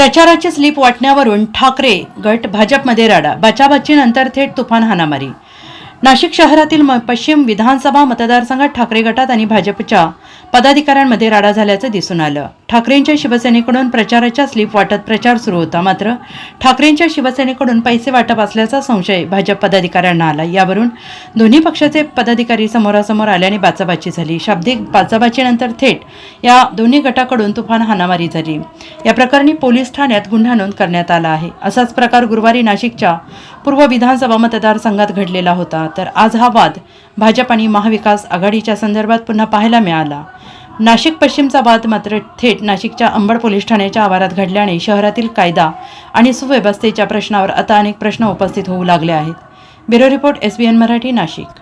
प्रचाराची स्लीप वाटण्यावरून ठाकरे गट भाजपमध्ये राडा. बचाबच्चीनंतर थेट तुफान हाणामारी. नाशिक शहरातील म- पश्चिम विधानसभा मतदारसंघात ठाकरे गटात आणि भाजपच्या पदाधिकाऱ्यांमध्ये राडा झाल्याचं दिसून आलं. ठाकरेंच्या शिवसेनेकडून प्रचाराच्या स्लिप वाटत प्रचार सुरू होता. मात्र ठाकरेंच्या शिवसेनेकडून पैसे वाटप असल्याचा संशय भाजप पदाधिकाऱ्यांना आला. यावरून दोन्ही पक्षाचे पदाधिकारी समोरासमोर आल्याने बाचाबाची झाली. शाब्दिक बाचाबाचीनंतर थेट या दोन्ही गटाकडून तुफान हाणामारी झाली. या प्रकरणी पोलीस ठाण्यात गुन्हा नोंद करण्यात आला आहे. असाच प्रकार गुरुवारी नाशिकच्या पूर्व विधानसभा मतदारसंघात घडलेला होता. तर आज हा वाद भाजप आणि महाविकास आघाडीच्या संदर्भात पुन्हा पाहायला मिळाला. नाशिक पश्चिमचा वाद मात्र थेट नाशिकच्या अंबड पोलीस ठाण्याच्या आवारात घडल्याने शहरातील कायदा आणि सुव्यवस्थेच्या प्रश्नावर आता अनेक प्रश्न उपस्थित होऊ लागले आहेत. Bureau report S B N Marathi Nashik.